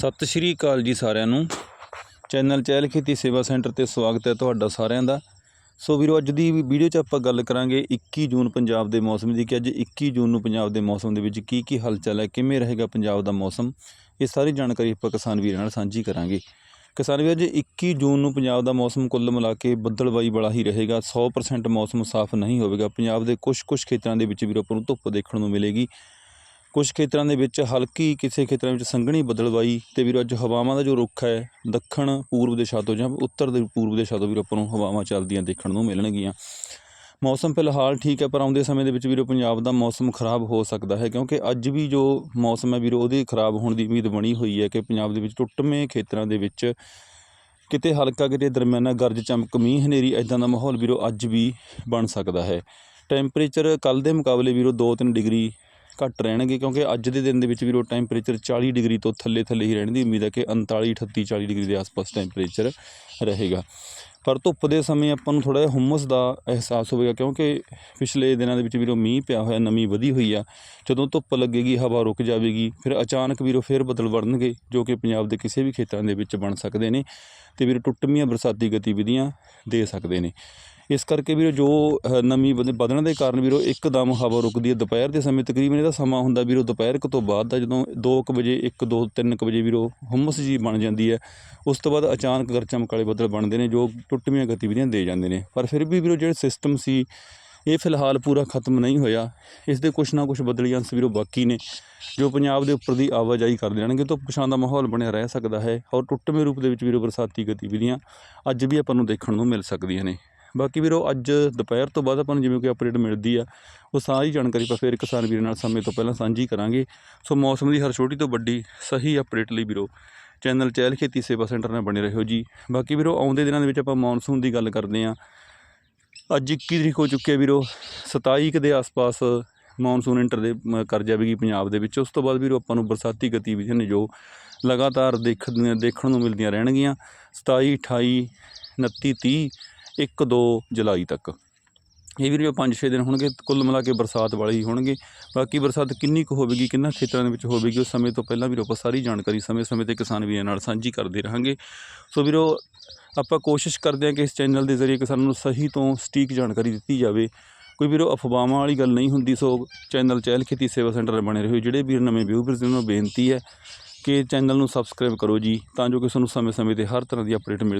ਸਤਿ ਸ਼੍ਰੀ ਅਕਾਲ ਜੀ ਸਾਰਿਆਂ ਨੂੰ। ਚੈਨਲ ਚਹਿਲ ਖੇਤੀ ਸੇਵਾ ਸੈਂਟਰ ਤੇ ਸਵਾਗਤ ਹੈ ਤੁਹਾਡਾ ਸਾਰਿਆਂ ਦਾ। ਸੋ ਵੀਰੋ, ਅੱਜ ਦੀ ਵੀਡੀਓ 'ਚ ਆਪਾਂ ਗੱਲ ਕਰਾਂਗੇ 21 ਜੂਨ ਪੰਜਾਬ ਦੇ ਮੌਸਮ ਦੀ, ਕਿ ਅੱਜ 21 ਜੂਨ ਨੂੰ ਪੰਜਾਬ ਦੇ ਮੌਸਮ ਦੇ ਵਿੱਚ ਕੀ ਕੀ ਹਲਚਲ ਹੈ, ਕਿਵੇਂ ਰਹੇਗਾ ਪੰਜਾਬ ਦਾ ਮੌਸਮ? ਇਹ ਸਾਰੀ ਜਾਣਕਾਰੀ ਆਪਾਂ ਕਿਸਾਨ ਵੀਰਾਂ ਨਾਲ ਸਾਂਝੀ ਕਰਾਂਗੇ। ਕਿਸਾਨ ਵੀਰ ਜੀ 21 ਜੂਨ ਨੂੰ ਪੰਜਾਬ ਦਾ ਮੌਸਮ ਕੁੱਲ ਮਿਲਾ ਕੇ ਬੱਦਲਬਾਈ ਵਾਲਾ ਹੀ ਰਹੇਗਾ। 100% ਮੌਸਮ ਸਾਫ਼ ਨਹੀਂ ਹੋਵੇਗਾ। ਪੰਜਾਬ ਦੇ ਕੁਝ ਕੁਝ ਖੇਤਰਾਂ ਦੇ ਵਿੱਚ ਵੀਰੋ, ਆਪਾਂ ਨੂੰ ਧੁੱਪ ਦੇਖਣ ਨੂੰ ਮਿਲੇਗੀ। ਕੁਝ ਖੇਤਰਾਂ ਦੇ ਵਿੱਚ ਹਲਕੀ ਕਿਸੇ ਖੇਤਰਾਂ ਵਿੱਚ ਸੰਘਣੀ ਬਦਲਵਾਈ ਤੇ ਵੀਰੋ ਅੱਜ ਹਵਾਵਾਂ ਦਾ ਜੋ ਰੁੱਖ ਹੈ, ਦੱਖਣ, ਪੂਰਬ ਦਿਸ਼ਾ ਤੋਂ ਜਾਂ ਉੱਤਰ ਦੇ ਪੂਰਬ ਦਿਸ਼ਾ ਤੋਂ ਵੀਰੋ ਆਪਾਂ ਨੂੰ ਹਵਾਵਾਂ ਚੱਲਦੀਆਂ ਦੇਖਣ ਨੂੰ ਮਿਲਣਗੀਆਂ। ਮੌਸਮ ਫਿਲਹਾਲ ਠੀਕ ਹੈ, ਪਰ ਆਉਂਦੇ ਸਮੇਂ ਦੇ ਵਿੱਚ ਵੀਰੋ ਪੰਜਾਬ ਦਾ ਮੌਸਮ ਖਰਾਬ ਹੋ ਸਕਦਾ ਹੈ ਕਿਉਂਕਿ ਅੱਜ ਵੀ ਜੋ ਮੌਸਮ ਹੈ ਵੀਰੋ ਉਹਦੇ ਖਰਾਬ ਹੋਣ ਦੀ ਉਮੀਦ ਬਣੀ ਹੋਈ ਹੈ ਕਿ ਪੰਜਾਬ ਦੇ ਵਿੱਚ ਟੁੱਟਵੇਂ ਖੇਤਰਾਂ ਦੇ ਵਿੱਚ ਕਿਤੇ ਹਲਕਾ ਕਿਤੇ ਦਰਮਿਆਨਾ ਗਰਜ ਚਮਕ, ਮੀਂਹ ਹਨੇਰੀ ਇਦਾਂ ਦਾ ਮਾਹੌਲ ਵੀਰੋ ਅੱਜ ਵੀ ਬਣ ਸਕਦਾ ਹੈ। ਟੈਂਪਰੇਚਰ ਕੱਲ ਦੇ ਮੁਕਾਬਲੇ ਵੀਰੋ 2-3 ਡਿਗਰੀ ਘੱਟ ਰਹਿਣਗੇ ਕਿਉਂਕਿ ਅੱਜ ਦੇ ਦਿਨ ਦੇ ਵਿੱਚ ਵੀਰੋ ਟੈਂਪਰੇਚਰ 40 ਡਿਗਰੀ ਤੋਂ ਥੱਲੇ ਥੱਲੇ ਹੀ ਰਹਿਣ ਦੀ ਉਮੀਦ ਹੈ ਕਿ 39 38 40 ਡਿਗਰੀ ਦੇ ਆਸ-ਪਾਸ ਟੈਂਪਰੇਚਰ ਰਹੇਗਾ। ਪਰ ਧੁੱਪ ਦੇ ਸਮੇਂ ਆਪਾਂ ਨੂੰ ਥੋੜਾ ਜਿਹਾ ਹੁਮਸ ਦਾ ਅਹਿਸਾਸ ਹੋਵੇਗਾ ਕਿਉਂਕਿ ਪਿਛਲੇ ਦਿਨਾਂ ਦੇ ਵਿੱਚ ਵੀਰੋ ਮੀਂਹ ਪਿਆ ਹੋਇਆ, ਨਮੀ ਵਧੀ ਹੋਈ ਆ। ਜਦੋਂ ਧੁੱਪ ਲੱਗੇਗੀ, ਹਵਾ ਰੁਕ ਜਾਵੇਗੀ, ਫਿਰ ਅਚਾਨਕ ਵੀਰੋ ਫਿਰ ਬਦਲ ਵੜਨਗੇ, ਜੋ ਕਿ ਪੰਜਾਬ ਦੇ ਕਿਸੇ ਵੀ ਖੇਤਰਾਂ ਦੇ ਵਿੱਚ ਬਣ ਸਕਦੇ ਨੇ ਤੇ ਵੀਰੋ ਟੁੱਟਵੀਆਂ ਬਰਸਾਤੀ ਗਤੀਵਿਧੀਆਂ ਦੇ ਸਕਦੇ ਨੇ। ਇਸ ਕਰਕੇ ਵੀਰੋ ਜੋ ਅਹ, ਨਮੀ ਵਧ- ਵਧਣ ਦੇ ਕਾਰਨ ਵੀਰੋ ਇੱਕਦਮ ਹਵਾ ਰੁਕਦੀ ਹੈ। ਦੁਪਹਿਰ ਦੇ ਸਮੇਂ ਤਕਰੀਬਨ ਇਹਦਾ ਸਮਾਂ ਹੁੰਦਾ ਵੀਰੋ ਦੁਪਹਿਰ ਕੁ ਤੋਂ ਬਾਅਦ ਦਾ ਜਦੋਂ 2:00 ਵਜੇ 1 2 3 ਵਜੇ ਵੀਰੋ ਹੁਮਸ ਜੀ ਬਣ ਜਾਂਦੀ ਹੈ। ਉਸ ਤੋਂ ਬਾਅਦ ਅਚਾਨਕ ਗਰਚਮ ਕਾਲੇ ਬੱਦਲ ਬਣਦੇ ਨੇ ਜੋ ਟੁੱਟਵੀਆਂ ਗਤੀਵਿਧੀਆਂ ਦੇ ਜਾਂਦੇ ਨੇ। ਪਰ ਫਿਰ ਵੀ ਵੀਰੋ ਜਿਹੜੇ ਸਿਸਟਮ ਸੀ ਇਹ ਫਿਲਹਾਲ ਪੂਰਾ ਖਤਮ ਨਹੀਂ ਹੋਇਆ। ਇਸ ਦੇ ਕੁਛ ਨਾ ਕੁਛ ਬਦਲੀ ਅੰਸ਼ ਵੀਰੋ ਬਾਕੀ ਨੇ ਜੋ ਪੰਜਾਬ ਦੇ ਉੱਪਰ ਦੀ ਆਵਾਜਾਈ ਕਰ ਦੇਣਗੇ ਤਾਂ ਪਛਾਣ ਦਾ ਮਾਹੌਲ ਬਣਿਆ ਰਹਿ ਸਕਦਾ ਹੈ। ਔਰ ਟੁੱਟਵੇਂ ਰੂਪ ਦੇ ਵਿੱਚ ਵੀਰੋ ਬਰਸਾਤੀ ਗਤੀਵਿਧੀਆਂ ਅੱਜ ਵੀ ਆਪਾਂ ਨੂੰ ਦੇਖਣ ਨੂੰ ਮਿਲ ਸਕਦੀਆਂ ਨੇ। ਬਾਕੀ ਵੀਰੋ, ਅੱਜ ਦੁਪਹਿਰ ਤੋਂ ਬਾਅਦ ਆਪਾਂ ਨੂੰ ਜਿਵੇਂ ਕੋਈ ਅਪਡੇਟ ਮਿਲਦੀ ਆ, ਉਹ ਸਾਰੀ ਜਾਣਕਾਰੀ ਆਪਾਂ ਫਿਰ ਕਿਸਾਨ ਵੀਰ ਨਾਲ ਸਮੇਂ ਤੋਂ ਪਹਿਲਾਂ ਸਾਂਝੀ ਕਰਾਂਗੇ। ਸੋ ਮੌਸਮ ਦੀ ਹਰ ਛੋਟੀ ਤੋਂ ਵੱਡੀ ਸਹੀ ਅਪਡੇਟ ਲਈ ਵੀਰੋ, ਚੈਨਲ ਚਹਿਲ ਖੇਤੀ ਸੇਵਾ ਸੈਂਟਰ ਨਾਲ ਬਣੇ ਰਹੋ ਜੀ। ਬਾਕੀ ਵੀਰੋ, ਆਉਂਦੇ ਦਿਨਾਂ ਦੇ ਵਿੱਚ ਆਪਾਂ ਮੌਨਸੂਨ ਦੀ ਗੱਲ ਕਰਦੇ ਹਾਂ। ਅੱਜ 21 ਤਰੀਕ ਹੋ ਚੁੱਕੀ ਹੈ ਵੀਰੋ 27 ਕੁ ਦੇ ਆਸ-ਪਾਸ ਮੌਨਸੂਨ ਇੰਟਰ ਦੇ ਕਰ ਜਾਵੇਗੀ ਪੰਜਾਬ ਦੇ ਵਿੱਚ। ਉਸ ਤੋਂ ਬਾਅਦ ਵੀਰੋ, ਆਪਾਂ ਨੂੰ ਬਰਸਾਤੀ ਗਤੀਵਿਧੀਆਂ ਨੇ ਜੋ ਲਗਾਤਾਰ ਦੇਖ ਦੇਖਣ ਨੂੰ ਮਿਲਦੀਆਂ ਰਹਿਣਗੀਆਂ। 27 28 29 30 1 2 ਜੁਲਾਈ ਤੱਕ। ਇਹ ਵੀਰੋ 5-6 ਦਿਨ ਹੋਣਗੇ, ਕੁੱਲ ਮਿਲਾ ਕੇ ਬਰਸਾਤ ਵਾਲੇ ਹੀ ਹੋਣਗੇ। ਬਾਕੀ ਬਰਸਾਤ ਕਿੰਨੀ ਕੁ ਹੋਵੇਗੀ, ਕਿੰਨਾ ਖੇਤਰਾਂ ਦੇ ਵਿੱਚ ਹੋਵੇਗੀ, ਉਸ ਸਮੇਂ ਤੋਂ ਪਹਿਲਾਂ ਵੀਰੋ ਆਪਾਂ ਸਾਰੀ ਜਾਣਕਾਰੀ ਸਮੇਂ-ਸਮੇਂ ਤੇ ਕਿਸਾਨ ਵੀਰਾਂ ਨਾਲ ਸਾਂਝੀ ਕਰਦੇ ਰਹਾਂਗੇ। ਸੋ ਵੀਰੋ, ਆਪਾਂ ਕੋਸ਼ਿਸ਼ ਕਰਦੇ ਹਾਂ ਕਿ ਇਸ ਚੈਨਲ ਦੇ ਜ਼ਰੀਏ ਕਿਸਾਨਾਂ ਨੂੰ ਸਹੀ ਤੋਂ ਸਟੀਕ ਜਾਣਕਾਰੀ ਦਿੱਤੀ ਜਾਵੇ। ਕੋਈ ਵੀਰੋ ਅਫਵਾਹਾਂ ਵਾਲੀ ਗੱਲ ਨਹੀਂ ਹੁੰਦੀ, ਸੋ ਚੈਨਲ ਚਹਿਲ ਖੇਤੀ ਸੇਵਾ ਸੈਂਟਰ ਨਾਲ ਬਣੇ ਰਹੋ। ਜਿਹੜੇ ਵੀਰ ਨਵੇਂ ਵਿਊਵਰਸ ਨੂੰ ਬੇਨਤੀ ਹੈ ਕਿ ਚੈਨਲ ਨੂੰ ਸਬਸਕ੍ਰਾਈਬ ਕਰੋ ਜੀ, ਤਾਂ ਜੋ ਕਿ ਤੁਹਾਨੂੰ ਸਮੇਂ-ਸਮੇਂ ਤੇ ਹਰ ਤਰ੍ਹਾਂ ਦੀ ਅਪਡੇਟ ਮਿਲਦੀ